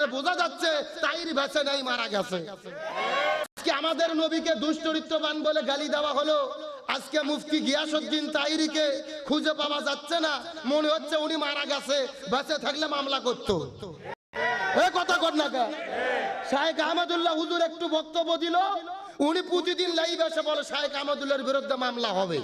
মানে বোঝা যাচ্ছে তাইর ভেসে নাই মারা গেছে। আমাদের নবীকে দুশ্চরিত্রবান বলে গালি দেওয়া হলো। আজকে মুফতি গিয়াসুদ্দিন তাইরিকে খুঁজে পাওয়া যাচ্ছে না। মনে হচ্ছে উনি মারা গেছে বেঁচে থাকলে মামলা করতো। কথা কর না শাহেখ আহমদুল্লাহ হুজুর একটু বক্তব্য দিল। উনি প্রতিদিন লাইভ এসে বলে শাহেখ আহমদুল্লাহর বিরুদ্ধে মামলা হবে।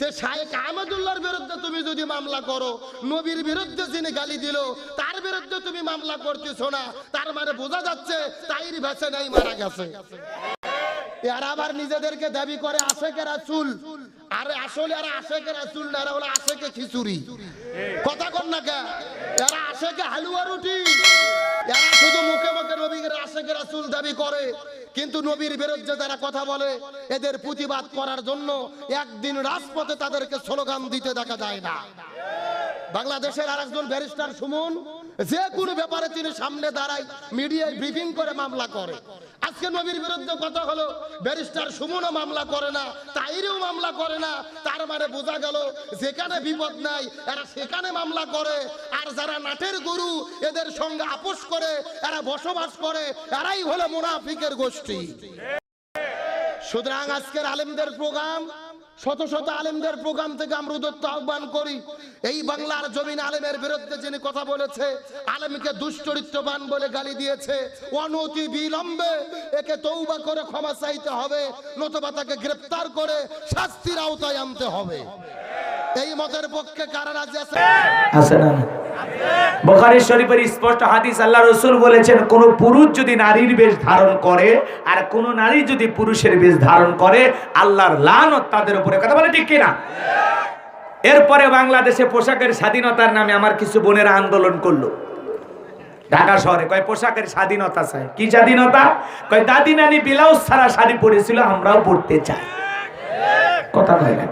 তে শাহেখ আহমদুল্লাহর বিরুদ্ধে তুমি যদি মামলা করো, নবীর বিরুদ্ধে যিনি গালি দিল, তার বিরুদ্ধে তুমি মামলা করতেছো না। তার মানে বোঝা যাচ্ছে তাইর ভেসে নাই মারা গেছে এরা আবার নিজেদেরকে দাবি করে আশেকে রাসুল। আরে আসলে এরা আশেকে রাসুল না হলো আশেকে খিচুড়ি। কথা কর না কে? এরা আশেকে হালুয়া রুটি। এরা শুধু মুখে মুখে নবীর আশেকে রাসুল দাবি করে, কিন্তু নবীর বিরুদ্ধে যারা কথা বলে, এদের প্রতিবাদ করার জন্য একদিন রাজপথে তাদেরকে স্লোগান দিতে দেখা যায় না। বাংলাদেশের আরেকজন ব্যারিস্টার সুমন যে কোনো ব্যাপারে তিনি সামনে দাঁড়ায় মিডিয়ায় ব্রিফিং করে মামলা করে। আজকে নবীর বিরুদ্ধে কথা হলো, ব্যারিস্টার সুমনও মামলা করে না, তাইরেও মামলা করে না। তার মানে বোঝা গেল, যেখানে বিপদ নাই, এরা সেখানে মামলা করে। আর যারা নাটের গুরু, এদের সঙ্গে আপোষ করে, এরা বসবাস করে, এরাই হলো মুনাফিকের গোষ্ঠী। সুতরাং আজকের আলেমদের প্রোগ্রাম শত শত আলেমদের প্রোগ্রাম থেকে আমরা উদত্ত আহ্বান করি। এই বাংলার জমিন আলেমের বিরুদ্ধে যিনি কথা বলেছে, আলেমকে দুশ্চরিত্রবান বলে গালি দিয়েছে, অনতি বিলম্বে একে তৌবা করে ক্ষমা চাইতে হবে, নতুবা তাকে গ্রেপ্তার করে শাস্তির আওতায় আনতে হবে। এই মতের পক্ষে কারা রাজি আছে? আছে না? বোখারি শরীফের স্পষ্ট হাদিস আল্লাহ রসুল বলেছেন, কোন পুরুষ যদি নারীর বেশ ধারণ করে আর কোন নারী যদি পুরুষের বেশ ধারণ করে, আল্লাহর লানত তাদের উপরে। কথা বলে ঠিক কিনা? এরপরে বাংলাদেশে পোশাকের স্বাধীনতার নামে আমার কিছু বোনেরা আন্দোলন করল। ঢাকা শহরে কয়, পোশাকের স্বাধীনতা চাই। কি স্বাধীনতা? কয়, দাদি নানি ব্লাউজ ছাড়া শাড়ি পরেছিল, আমরাও পড়তে চাই। কথা কয় না?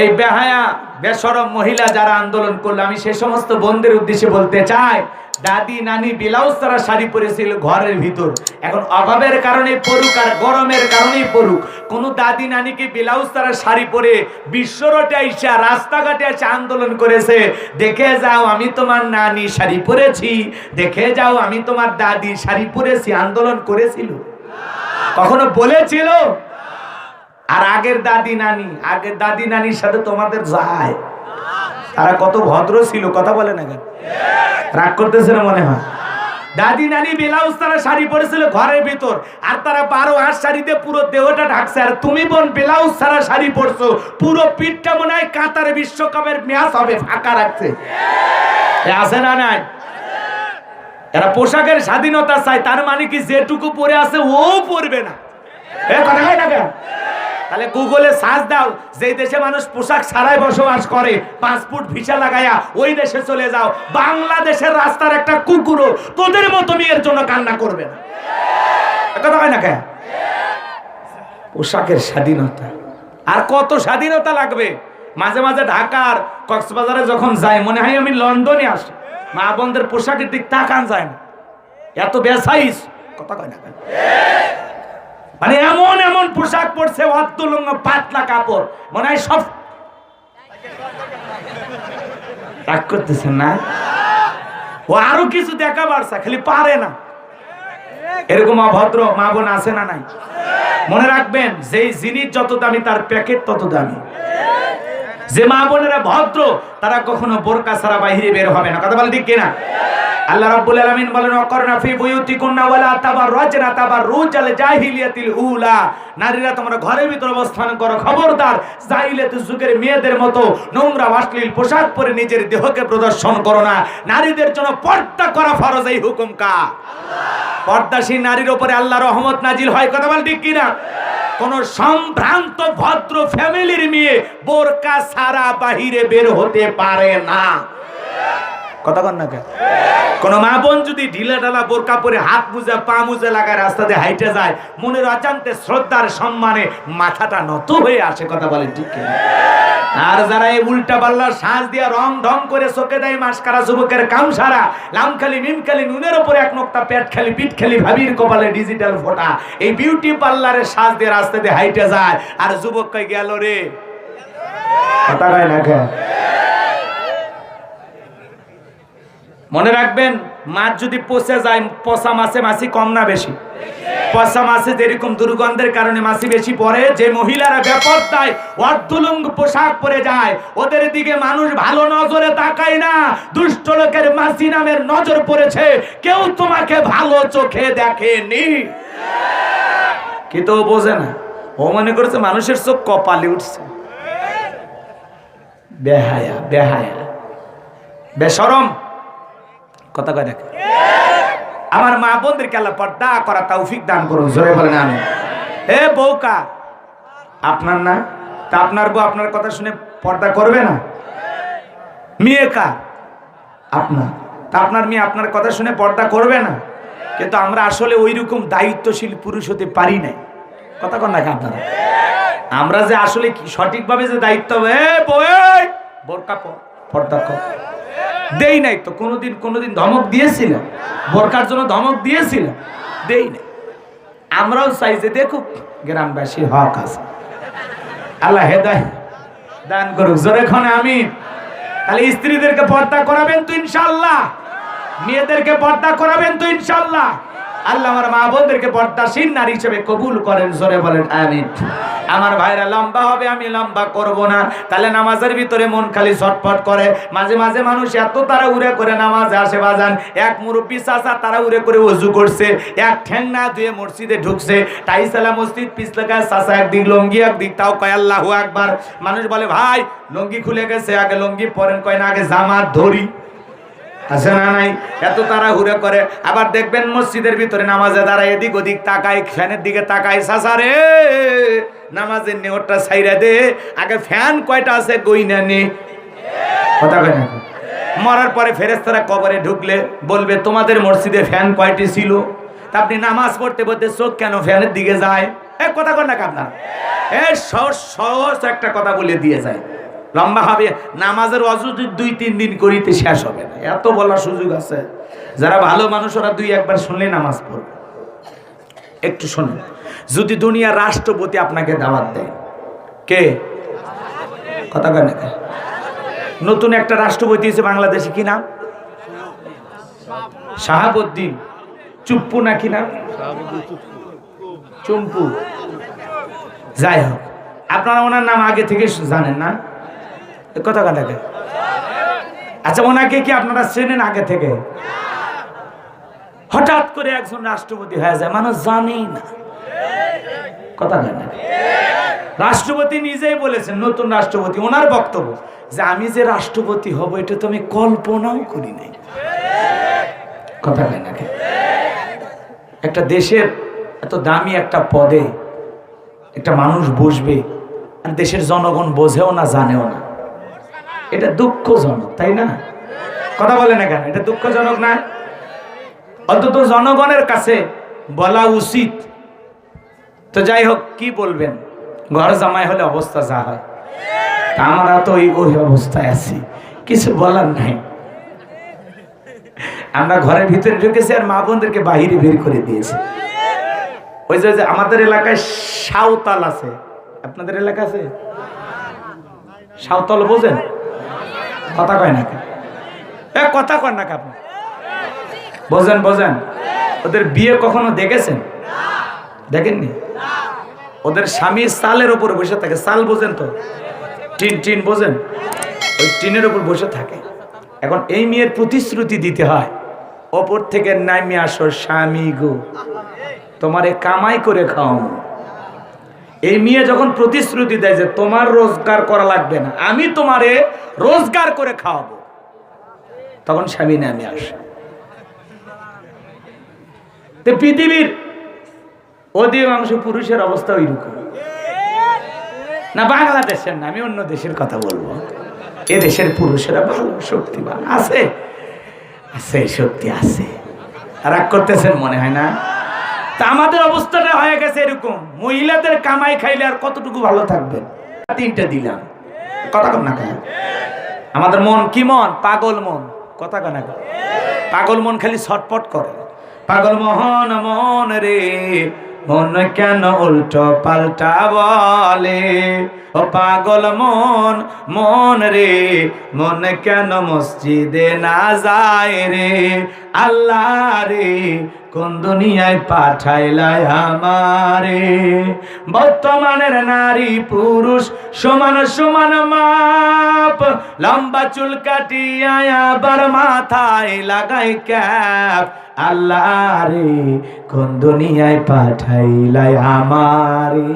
এই বেহায়া, বেসরম মহিলা যারা আন্দোলন করল, আমি সে সমস্ত বন্ধের উদ্দেশ্যে বলতে চাই, দাদি, নানি, ব্লাউজ তারা শাড়ি পরেছিল ঘরের ভিতর। এখন অভাবের কারণে পড়ুক আর গরমের কারণেই পড়ুক। কোনো দাদি, নানিকে ব্লাউজ তারা শাড়ি পরে বিশ্বরটে আইসা, রাস্তাঘাটে এসে আন্দোলন করেছে, দেখে যাও, আমি তোমার নানি শাড়ি পরেছি। দেখে যাও, আমি তোমার দাদি শাড়ি পরেছি, আন্দোলন করেছিল। কখনো বলেছিল? আর আগের দাদি নানি, আগের দাদি নানির সাথে তোমাদের যায়। তারা কত ভদ্র ছিল, কথা বলে না কেন? রাগ করতেছে না মনে হয়? দাদি নানি ব্লাউজ তারা শাড়ি পরেছিল ঘরের ভিতর, আর তারা বারো হাত শাড়িতে পুরো দেহটা ঢাকছে। আর তুমি বোন, ব্লাউজ ছাড়া শাড়ি পরছো, পুরো পিঠটা মনে হয় কাতারে বিশ্বকাপের ম্যাচ হবে, ফাঁকা রাখছে। আছে না নাই? এরা পোশাকের স্বাধীনতা চায়, তার মানে কি যেটুকু পরে আছে ও পরবে না? কথা হয় না কেন? তাহলে গুগলে সার্চ দাও, যেই দেশে মানুষ পোশাক ছাড়াই বসবাস করে পাসপোর্ট ভিসা লাগায়া ওই দেশে চলে যাও। বাংলাদেশের রাস্তার একটা কুকুরও তোদের মতো মেয়ের জন্য কান্না করবে না। কথা হয় না কেন পোশাকের স্বাধীনতা। আর কত স্বাধীনতা লাগবে? মাঝে মাঝে ঢাকার কক্সবাজারে যখন যাই, মনে হয় আমি লন্ডনে আসি। মা বোনদের পোশাকের দিক তাকান যায় না। এত বেসাইস কথা কয় না? মানে এমন এমন পোশাক পরছে, অর্ধলঙ্গ, পাতলা কাপড়। মনে হয় সব রাগ করতেছেন না? ও আরও কিছু দেখা পারছে খালি পারে না। এরকম অভদ্র মা বোন আছে না নাই? মনে রাখবেন, যেই জিনিস যত দামি, তার প্যাকেট তত দামি। যে মা বোনেরা ভদ্র, তারা কখনো বোরকা ছাড়া বাইরে বের হবে না। কথা বলে ঠিক কিনা? আল্লাহ রাব্বুল আলামিন বলেন, অকরনা ফি বুয়ুতিকুন্না ওয়ালা তাবাররাজনা তাবাররুজাল জাহিলিয়াতিল উলা। নারীরা তোমরা ঘরের ভিতর অবস্থান করো। খবরদার, জাহিলিয়াত যুগের মেয়েদের মতো নোংরা অশ্লীল পোশাক পরে নিজের দেহকে প্রদর্শন করো না। নারীদের জন্য পর্দা করা ফরজ, এই হুকুম কা পর্দাসীন নারীর উপরে আল্লাহ রহমত নাজিল হয়, কথা বল ঠিক কিনা? কোন সম্ভ্রান্ত, ভদ্র ফ্যামিলির মেয়ে বোরকা সারা বাহিরে বের হতে পারে না। কথা কন না কেন? মা বোন যদি ঢিলা ঢালা বোরকা পরে হাত মুজা, পা মুজা লাগায়, রাস্তা দিয়ে হাইটে যায়, মনের অজান্তে শ্রদ্ধার সম্মানে মাথাটা নত হয়ে আসে, কথা বলেন ঠিক? আর যারা এই উল্টা পাল্লার সাজ দিয়া রং ঢং করে চোখে দেয় মাসকারা যুবকের কাম সারা লামখালি, মিমখালি, নুনের উপরে এক নোক্তা, পেট খালি, পিঠ খালি, ভাবির কপালে ডিজিটাল ফোটা এই বিউটি পার্লারের সাজ দিয়ে রাস্তা দিয়ে হাইটে যায়, আর যুবক কই গেল রে কথা কয় না কেন? মনে রাখবেন, মাছ যদি পচে যায়, পচা মাছে মাছি কম না বেশি। পচা মাছে যেরকম দুর্গন্ধের কারণে মাছি বেশি পড়ে, যে মহিলারা ব্যাপার বেপরদায় অর্ধলুঙ্গ পোশাক পরে যায়, ওদের দিকে মানুষ ভালো নজরে তাকায় না। দুষ্ট লোকের মাছি নামের নজর পড়েছে, কেউ তোমাকে ভালো চোখে দেখেনি। কিন্তু বোঝে না, ও মনে করছে মানুষের চোখ কপালে উঠছে। বেহায়া বেহায়া, বেসরম। কথা কয় দেখে। আমার মা বোনদেরকে আল্লাহ পর্দা করা তৌফিক দান করুন, জোরে বলেন আমি হে বউকা, আপনার না? তা আপনার বউ আপনার কথা শুনে পর্দা করবে না? মেয়ে কা? আপনার। তা আপনার মেয়ে আপনার কথা শুনে পর্দা করবে না? কিন্তু আমরা আসলে ওই রকম দায়িত্বশীল পুরুষ হতে পারি নাই। কথা কন নাকি আপনারা? আমরা যে আসলে সঠিকভাবে যে দায়িত্ব এ বোরকা পর্দা কর। দেই নাই তো, কোনোদিন কোনোদিন ধমক দিয়েছিল? বোরকার জন্য ধমক দিয়েছিল? দেই নাই। আমরাও চাই যে দেখুক, গ্রামবাসী হক আছে। আল্লাহ হেদায় দান করুক। জোরে ক্ষণে আমি তাহলে স্ত্রীদেরকে পর্দা করাবেন তো ইনশাল্লাহ মেয়েদেরকে পর্দা করাবেন তো ইনশাল্লাহ আল্লাহ আমার মা বোনদেরকে পর্দাসীন নারী হিসেবে কবুল করেন, জোরে বলেন, আমিন। আমার ভাইরা, লম্বা হবে, আমি লম্বা করব না। তাহলে নামাজের ভিতরে মন খালি ছটফট করে। মাঝে মাঝে মানুষ এত তারা উড়ে করে নামাজে আসে, বাজান। এক মুরব্বী চাচা তারা উড়ে করে অজু করছে, এক ঠ্যাং না ধুয়ে মসজিদে ঢুকছে। টাইসালা মসজিদ পিছলেখায় চাচা একদিক লঙ্গি একদিক, তাও কয় আল্লাহু একবার মানুষ বলে, ভাই লঙ্গি খুলে গেছে, আগে লঙ্গি পরেন, কয় না, আগে জামাত ধরি। আছে না নাই? এত তারা হুড়ে করে। আবার দেখবেন মসজিদের ভিতরে নামাজে দাঁড়ায় এদিক ওদিক তাকায়, ফ্যানের দিকে তাকায়, সাসারে! নামাজের নেওয়ারটা সাইরা দে। আগে ফ্যান কয়টা আছে গইনা নে। কথা মরার পরে ফেরেস্তারা কবরে ঢুকলে বলবে, তোমাদের মসজিদে ফ্যান কয়টি ছিল? তা আপনি নামাজ পড়তে পড়তে চোখ কেন ফ্যানের দিকে যায়? এ, কথা কন না আপনার? এ, সহজ সহজ একটা কথা বলে দিয়ে যায়। লম্বা হবে। নামাজের অজু দুই, তিন দিন করিতে শেষ হবে না। এত বলার সুযোগ আছে। যারা ভালো মানুষ, ওরা দুই, একবার শুনলে নামাজ পড়বে। একটু শোনেন। যদি দুনিয়ার রাষ্ট্রপতি আপনাকে দাওয়াত দেয়, কে? কথা কেন নতুন একটা রাষ্ট্রপতি এসে বাংলাদেশে কি নাম? শাহাবুদ্দিন। চুপ্পু না কি নাম? চুম্পু। যাই হোক। আপনারা ওনার নাম আগে থেকে জানেন না? কথা কাটাকে আচ্ছা ওনাকে কি আপনারা চেনেন আগে থেকে? হঠাৎ করে একজন রাষ্ট্রপতি হয়ে যায়, মানুষ জানেই না। কথা রাষ্ট্রপতি নিজেই বলেছেন, নতুন রাষ্ট্রপতি, ওনার বক্তব্য যে আমি যে রাষ্ট্রপতি হব, এটা তো আমি কল্পনাও করি নাই। কথা কেন একটা দেশের এত দামি একটা পদে একটা মানুষ বসবে, আর দেশের জনগণ বোঝেও না, জানেও না। এটা দুঃখজনক, তাই না? কথা বলে না কেন? এটা দুঃখজনক না? অন্তত জনগণের কাছে বলা উচিত। তো যাই হোক, কি বলবেন? ঘর জামাই হলে অবস্থা যা হয়। আমরা তো ওই ওই অবস্থায় আছি। কিছু বলার নাই। আমরা ঘরের ভিতরে ঢুকেছি আর মা বোনদেরকে বাহিরে বের করে দিয়েছি। ওই যে আমাদের এলাকায় সাঁওতাল আছে। আপনাদের এলাকা আছে? সাঁওতাল বোঝেন? কথা কয় না কেন? এ, কথা কয় না কেন আপনি? বোঝেন বোঝেন। ওদের বিয়ে কখনো দেখেছেন? দেখেননি? ওদের স্বামী সালের ওপর বসে থাকে। সাল বোঝেন তো? টিন টিন বোঝেন? ওই টিনের উপর বসে থাকে। এখন এই মেয়ের প্রতিশ্রুতি দিতে হয়, ওপর থেকে নামে আসো স্বামী গো। তোমারে কামাই করে খাও এই মেয়ে যখন প্রতিশ্রুতি দেয় যে তোমার রোজগার করা লাগবে না, আমি তোমারে রোজগার করে খাওয়াবো। তখন স্বামী নামে আসে। তো পৃথিবীর অধিকাংশ পুরুষের অবস্থা ওইরকম। না, বাংলাদেশের না, আমি অন্য দেশের কথা বলব। এ দেশের পুরুষেরা ভালো শক্তিবান আছে। আছে, শক্তি আছে। রাগ করতেছেন, মনে হয় না? তা আমাদের অবস্থাটা হয়ে গেছে এরকম। মহিলাদের কামাই খাইলে আর কতটুকু ভালো থাকবেন তিনটা দিলাম। কথা কন না আমাদের মন কি মন? পাগল মন। কথা কেন? পাগল মন খালি ছটপট করে। পাগল মোহন মন রে, মন কেন উল্টো পাল্টা বলে? ও পাগল মন মন রে, মন কেন মসজিদে না যায় রে? আল্লাহ রে কোন দুনিয়ায় পাঠাইলাই আমারে? বর্তমানের নারী পুরুষ, সমান সমান মাপ। লম্বা চুল কাটিয়া আবার মাথায় লাগাই ক্যাপ। আল্লাহ রে কোন দুনিয়ায় পাঠাইলাই আমারে?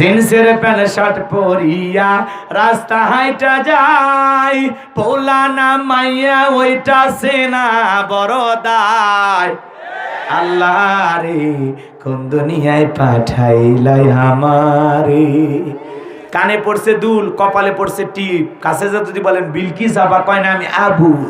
জিন্সের প্যান্ট, শার্ট পরিয়া রাস্তা হাইটা যায় পোলা না মাইয়া ওইটা সেনা বড় দায়। আল্লাহ রে, কোন দুনিয়ায় পাঠাইলাই আমারে। কানে পড়ছে দুল, কপালে পড়ছে টিপ। কাছে যা যদি বলেন, বিলকিস আবা কয় না, আমি আবুল।